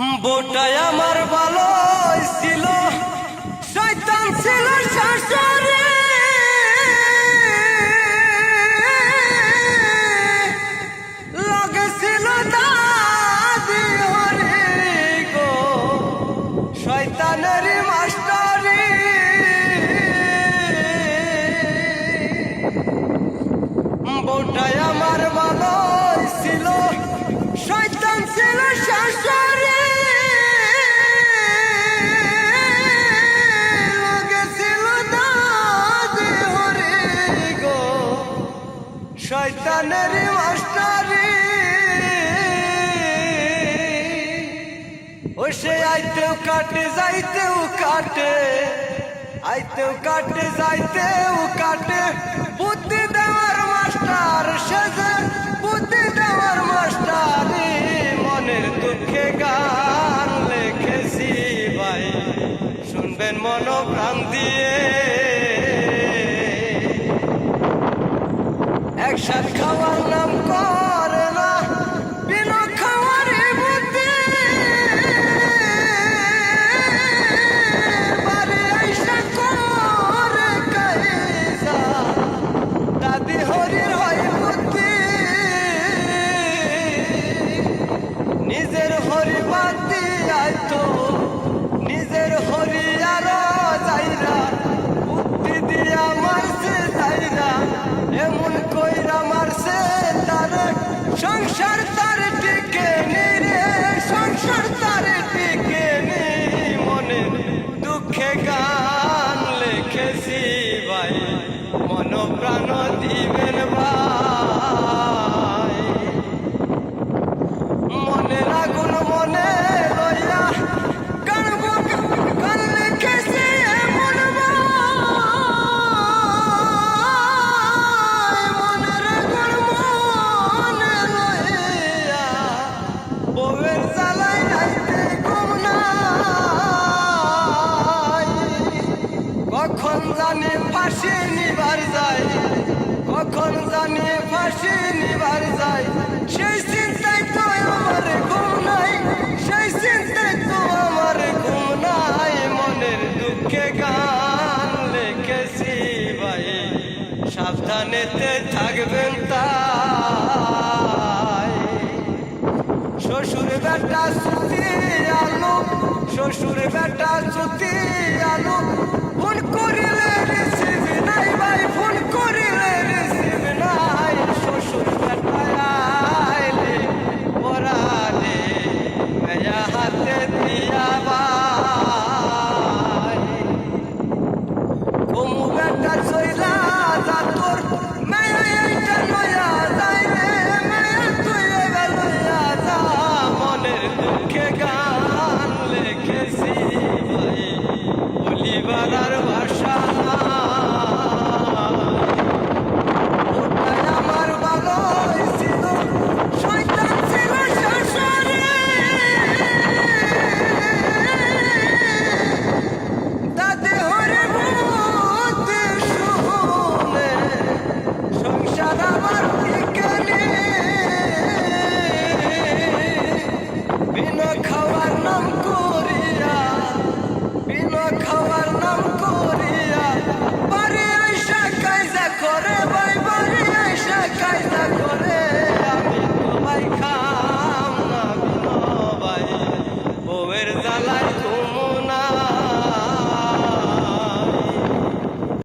বোটায় আমার ভালো ছিল। শয়তান ছিল শাশুড়ি লগে ছিল দাদি হরে গো। শয়তানের মাস্টারি। বোটায় আমার ভালো ছিল। শয়তান ছিল শাশুড়ি শয়তানের মাস্টারি। ও সে আইতেও কাটে, যাইতেও কাটে। আইতেও কাটে, যাইতেও কাটে। বুদ্ধি দেওয়ার মাস্টার সেজে বুদ্ধি দেওয়ার মাস্টার। মনের দুঃখে গান লেখেছি ভাই। শুনবেন মন প্রাণ দিয়ে। একসাথ খাওয়ার নাম করে দুঃখে গান লিখেছি ভাই। মন প্রাণ দিবেন ভাই। জানি ফাঁসি নিবার যায়। কখন জানি ফাঁসি নিবার যায়। সেই চিন্তায় তো আমার ঘুম নাই, সেই চিন্তায় তো আমার ঘুম নাই। মনের দুঃখে গান লিখেছি ভাই, সাবধানেতে থাকবেন তাই। শ্বশুর বেটা সুতি আলো শ্বশুর বেটা সুতি আলো